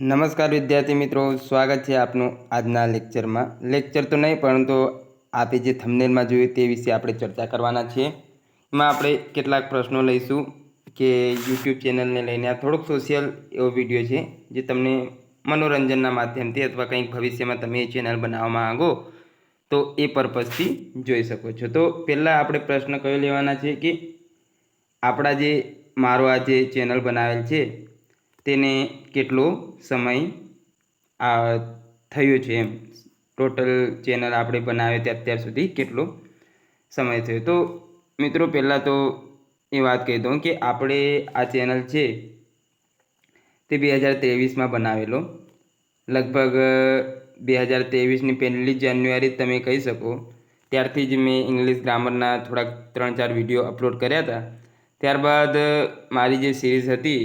નમસ્કાર વિદ્યાર્થી મિત્રો, સ્વાગત છે આપનું આજના લેક્ચરમાં. લેક્ચર તો નહીં, પરંતુ આપે જે થંબનેલમાં જોયું તે વિશે આપણે ચર્ચા કરવાના છીએ. એમાં આપણે કેટલાક પ્રશ્નો લઈશું કે યુટ્યુબ ચેનલને લઈને આ થોડોક સોશિયલ એવો વીડિયો છે, જે તમને મનોરંજનના માધ્યમથી અથવા કંઈક ભવિષ્યમાં તમે એ ચેનલ બનાવવા માંગો, તો એ પર્પઝથી જોઈ શકો છો. તો પહેલાં આપણે પ્રશ્ન કયો લેવાના છે કે આપણા જે મારો આ જે ચેનલ બનાવેલ છે તેને કેટલો સમય થયો છે એમ. ટોટલ ચેનલ આપણે બનાવે તે અત્યાર સુધી કેટલો સમય થયો. તો, મિત્રો, પહેલાં તો એ વાત કહી દઉં કે આપણે આ ચેનલ છે તે બે હજાર ત્રેવીસમાં બનાવેલો. લગભગ બે હજાર ત્રેવીસની પહેલી જાન્યુઆરી તમે કહી શકો. ત્યારથી જ મેં ઇંગ્લિશ ગ્રામરના થોડાક ત્રણ ચાર વીડિયો અપલોડ કર્યા હતા. ત્યારબાદ મારી જે સિરીઝ હતી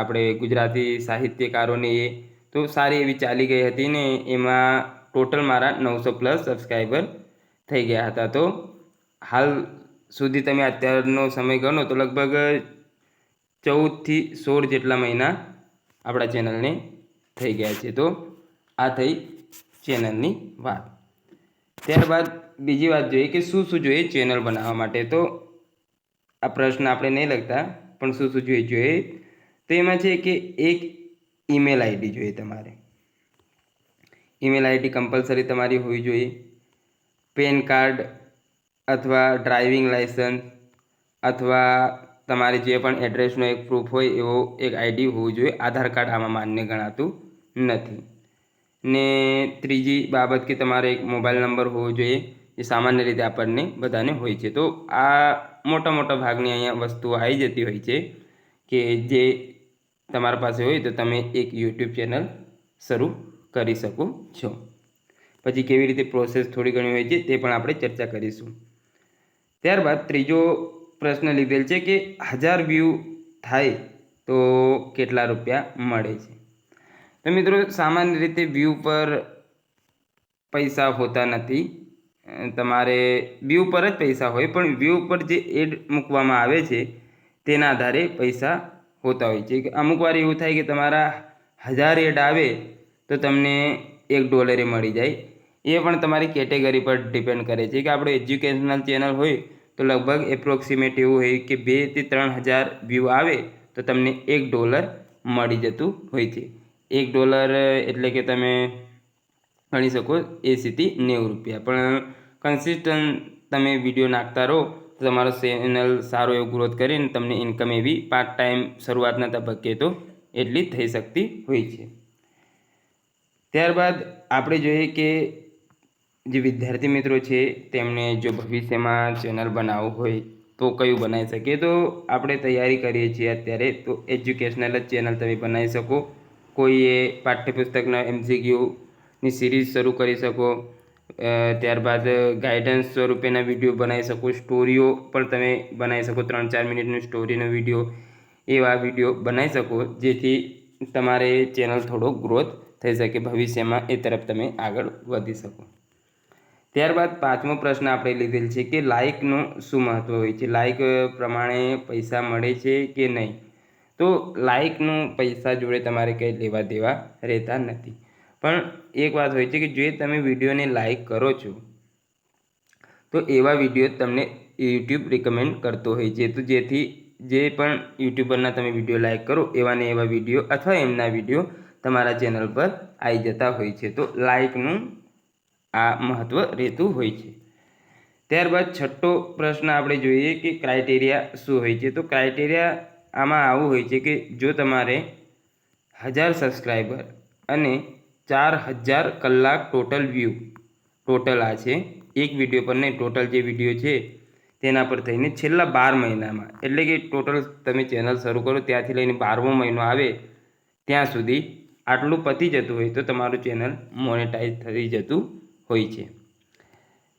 આપણે ગુજરાતી સાહિત્યકારોની એ, તો સારી એવી ચાલી ગઈ હતી ને એમાં ટોટલ મારા નવસો પ્લસ સબસ્ક્રાઈબર થઈ ગયા હતા. તો હાલ સુધી તમે અત્યારનો સમય ગણો તો લગભગ ચૌદથી સોળ જેટલા મહિના આપણા ચેનલને થઈ ગયા છે. તો આ થઈ ચેનલની વાત. ત્યારબાદ બીજી વાત જોઈએ કે શું શું જોઈએ ચેનલ બનાવવા માટે? તો આ પ્રશ્ન આપણે નહીં લખતા, પણ શું શું જોઈએ જોઈએ. તો એમાં છે કે એક ઈમેલ આઈડી જોઈએ તમારે. ઈમેલ આઈડી કમ્પલસરી તમારી હોવી જોઈએ. પેન કાર્ડ અથવા ડ્રાઇવિંગ લાઇસન્સ અથવા તમારે જે પણ એડ્રેસનો એક પ્રૂફ હોય, એવો એક આઈડી હોવું જોઈએ. આધાર કાર્ડ આમાં માન્ય ગણાતું નથી. ને ત્રીજી બાબત કે તમારે એક મોબાઈલ નંબર હોવો જોઈએ. જે સામાન્ય રીતે આપણને બધાને હોય છે. તો આ મોટા મોટા ભાગની અહીંયા વસ્તુઓ આવી જતી હોય છે કે જે તમારા પાસે હોય તો તમે એક યુટ્યુબ ચેનલ શરૂ કરી શકો છો. પછી કેવી રીતે પ્રોસેસ થોડી ઘણી હોય છે તે પણ આપણે ચર્ચા કરીશું. ત્યારબાદ ત્રીજો પ્રશ્ન લીધેલ છે કે હજાર વ્યૂ થાય તો કેટલા રૂપિયા મળે છે? તો મિત્રો સામાન્ય રીતે વ્યૂ પર પૈસા હોતા નથી. તમારે વ્યૂ પર જ પૈસા હોય, પણ વ્યૂ પર જે એડ મૂકવામાં આવે છે, તેના આધારે પૈસા હોતા હોય છે. કે અમુક વાર એવું થાય કે તમારા હજાર એડ આવે, તો તમને એક ડોલરે મળી જાય. એ પણ તમારી કેટેગરી પર ડિપેન્ડ કરે છે. કે આપણે એજ્યુકેશનલ ચેનલ હોય, તો લગભગ એપ્રોક્સિમેટ એવું હોય કે બેથી ત્રણ હજાર વ્યૂ આવે, તો તમને એક ડોલર મળી જતું હોય છે. એક ડોલર એટલે કે તમે ગણી શકો એંસીથી નેવું રૂપિયા. પણ કન્સિસ્ટન્ટ તમે વીડિયો નાખતા રહો, તો તમારો ચેનલ સારો એવો ગ્રોથ કરીને તમને ઇન્કમ એવી પાર્ટ ટાઈમ શરૂઆતના તબક્કે તો એટલી થઈ શકતી હોય છે. ત્યારબાદ આપણે જોઈએ કે જે વિદ્યાર્થી મિત્રો છે, તેમને જો ભવિષ્યમાં ચેનલ બનાવવું હોય, તો કયું બનાવી શકીએ તો આપણે તૈયારી કરીએ છીએ અત્યારે, તો એજ્યુકેશનલ જ ચેનલ તમે બનાવી શકો. કોઈએ પાઠ્યપુસ્તકના એમસીક્યુની સિરીઝ શરૂ કરી શકો. ત્યારબાદ ગાઈડન્સ સ્વરૂપેના વીડિયો બનાવી શકો. સ્ટોરીઓ પણ તમે બનાવી શકો. ત્રણ ચાર મિનિટની સ્ટોરીનો વીડિયો એવા વીડિયો બનાવી શકો. જેથી તમારે ચેનલ થોડો ગ્રોથ થઈ શકે. ભવિષ્યમાં એ તરફ તમે આગળ વધી શકો. ત્યારબાદ પાંચમો પ્રશ્ન આપણે લીધેલ છે કે લાઇકનું શું મહત્ત્વ હોય છે? લાઇક પ્રમાણે પૈસા મળે છે કે નહીં? તો લાઇકનું પૈસા જોડે તમારે કંઈ લેવા દેવા રહેતા નથી. પણ એક વાત હોય છે કે જે તમે વિડીયોને લાઇક કરો છો, તો એવા વીડિયો તમને યુટ્યુબ રિકમેન્ડ કરતો હોય છે. તો જેથી જે પણ યુટ્યુબરના તમે વીડિયો લાઇક કરો, એવા ને એવા વીડિયો અથવા એમના વીડિયો તમારા ચેનલ પર આવી જતા હોય છે. તો લાઇકનું આ મહત્ત્વ રહેતું હોય છે. ત્યારબાદ છઠ્ઠો પ્રશ્ન આપણે જોઈએ કે ક્રાઇટેરિયા શું હોય છે. તો ક્રાઇટેરિયા આમાં આવું હોય છે કે જો તમારે હજાર સબસ્ક્રાઈબર અને ચાર હજાર કલાક ટોટલ વ્યૂ ટોટલ આ છે. એક વીડિયો પર નહીં ટોટલ જે વીડિયો છે, તેના પર થઈને છેલ્લા બાર મહિનામાં. એટલે કે ટોટલ તમે ચેનલ શરૂ કરો, ત્યાંથી લઈને બારમો મહિનો આવે, ત્યાં સુધી આટલું પતી જતું હોય તો તમારું ચેનલ મોનેટાઈઝ થઈ જતું હોય છે.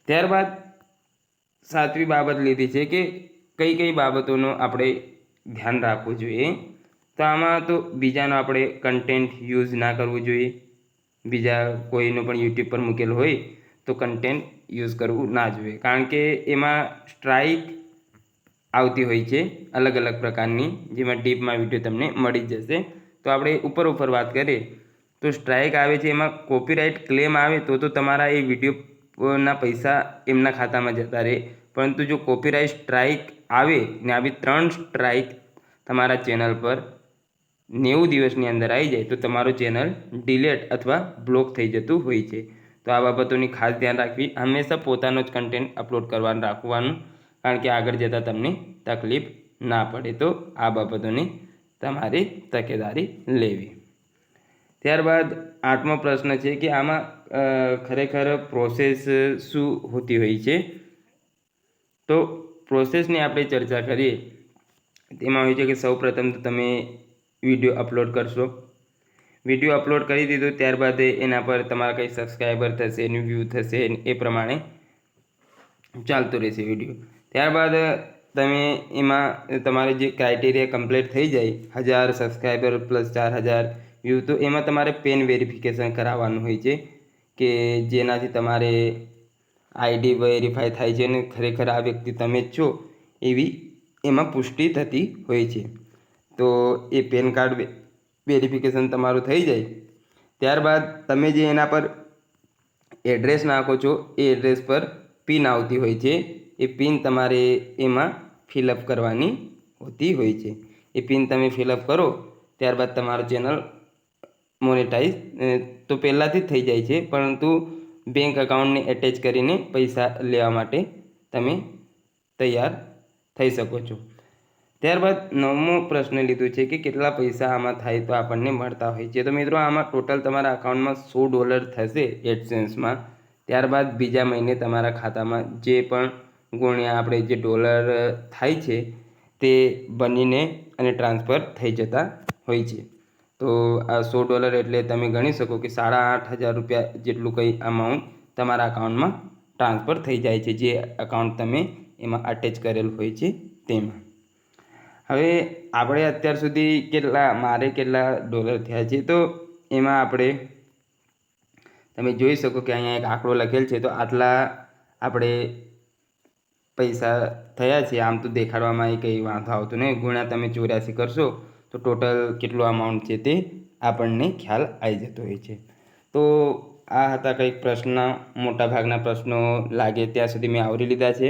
ત્યારબાદ સાતવી બાબત લીધી છે કે કઈ કઈ બાબતોનો આપણે ધ્યાન રાખવું જોઈએ. તો આમાં તો બીજાનો આપણે કન્ટેન્ટ યુઝ ના કરવું જોઈએ. બીજા કોઈનો પણ યુટ્યુબ પર મૂકેલ હોય તો કન્ટેન્ટ યુઝ કરવું ના જોઈએ કારણ કે એમાં સ્ટ્રાઇક આવતી હોય છે અલગ અલગ પ્રકારની, જેમાં ડીપમાં વીડિયો તમને મળી જ જશે. તો આપણે ઉપર ઉપર વાત કરીએ, તો સ્ટ્રાઇક આવે છે, એમાં કોપીરાઇટ ક્લેમ આવે તો તો તમારા એ વિડીયોના પૈસા એમના ખાતામાં જતા રહે. પરંતુ જો કોપીરાઇટ સ્ટ્રાઇક આવે ને આવી ત્રણ સ્ટ્રાઇક તમારા ચેનલ પર નેવું દિવસની અંદર આવી જાય તો તમારું ચેનલ ડિલેટ અથવા બ્લોક થઈ જતું હોય છે. તો આ બાબતોની ખાસ ધ્યાન રાખવી. હંમેશા પોતાનો જ કન્ટેન્ટ અપલોડ કરવાનું, રાખવાનું, કારણ કે આગળ જતાં તમને તકલીફ ના પડે. તો આ બાબતોની તમારે તકેદારી લેવી. ત્યારબાદ આઠમો પ્રશ્ન છે કે આમાં ખરેખર પ્રોસેસ શું હોતી હોય છે? તો પ્રોસેસની આપણે ચર્ચા કરીએ. તેમાં હોય છે કે સૌ પ્રથમ તો તમે વીડિયો અપલોડ કરશો. વીડિયો અપલોડ કરી દીધો ત્યારબાદ એના પર તમારા કંઈ સબસ્ક્રાઈબર થશે એનું વ્યૂ થશે, એ પ્રમાણે ચાલતો રહેશે વીડિયો. ત્યારબાદ તમે એમાં તમારે જે ક્રાઇટેરિયા કમ્પ્લીટ થઈ જાય, હજાર સબસ્ક્રાઈબર પ્લસ ચાર હજાર વ્યૂ તો એમાં તમારે પેન વેરિફિકેશન કરાવવાનું હોય છે કે જેનાથી તમારે આઈડી વેરીફાઈ થાય છે અને ખરેખર આ વ્યક્તિ તમે જ છો એવી એમાં પુષ્ટિ થતી હોય છે. તો એ પેન કાર્ડ વેરિફિકેશન તમારું થઈ જાય. ત્યારબાદ તમે જે એના પર એડ્રેસ નાખો છો, એ એડ્રેસ પર પિન આવતી હોય છે. એ પિન તમારે એમાં ફિલઅપ કરવાની હોતી હોય છે. એ પિન તમે ફિલઅપ કરો, ત્યારબાદ તમારું ચેનલ મોનેટાઈઝ તો પહેલાંથી જ થઈ જાય છે. પરંતુ બેંક અકાઉન્ટને એટેચ કરીને પૈસા લેવા માટે તમે તૈયાર થઈ શકો છો. ત્યારબાદ નવમો પ્રશ્ન લીધો છે કે કેટલા પૈસા આમાં થાય તો આપણને મળતા હોય છે. તો મિત્રો, આમાં ટોટલ તમારા અકાઉન્ટમાં સો ડોલર થશે એડસેન્સમાં ત્યારબાદ બીજા મહિને તમારા ખાતામાં જે પણ ગુણ્યા આપણે જે ડોલર થાય છે તે બનીને અને ટ્રાન્સફર થઈ જતા હોય છે. તો આ સો ડોલર એટલે તમે ગણી શકો કે સાડા આઠ હજાર રૂપિયા જેટલું કંઈ અમાઉન્ટ તમારા અકાઉન્ટમાં ટ્રાન્સફર થઈ જાય છે, જે અકાઉન્ટ તમે એમાં અટેચ કરેલ હોય છે તેમાં. હવે આપણે અત્યાર સુધી કેટલા, મારે કેટલા ડોલર થયા છે તો એમાં આપણે, તમે જોઈ શકો કે અહીંયા એક આંકડો લખેલ છે તો આટલા આપણે પૈસા થયા છે. આમ તો દેખાડવામાં એ કંઈ વાંધો આવતો નહીં. ગુણ્યા તમે ચોર્યાસી કરશો તો ટોટલ કેટલું અમાઉન્ટ છે તે આપણને ખ્યાલ આવી જતો હોય છે. તો આ હતા કંઈક પ્રશ્ન, મોટાભાગના પ્રશ્નો લાગે ત્યાં સુધી મેં આવરી લીધા છે.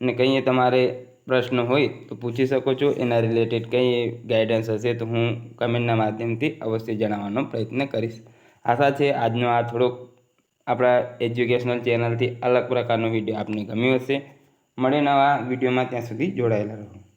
અને કંઈ તમારે પ્રશ્ન હોય તો પૂછી શકો છો. એના રિલેટેડ કંઈ ગાઈડન્સ હશે તો હું કમેન્ટના માધ્યમથી અવશ્ય જણાવવાનો પ્રયત્ન કરીશ. આશા છે આજનો આ થોડોક આપણા એજ્યુકેશનલ ચેનલથી અલગ પ્રકારનો વીડિયો આપને ગમ્યો હશે. મળે નવા વિડીયોમાં ત્યાં સુધી જોડાયેલા રહો.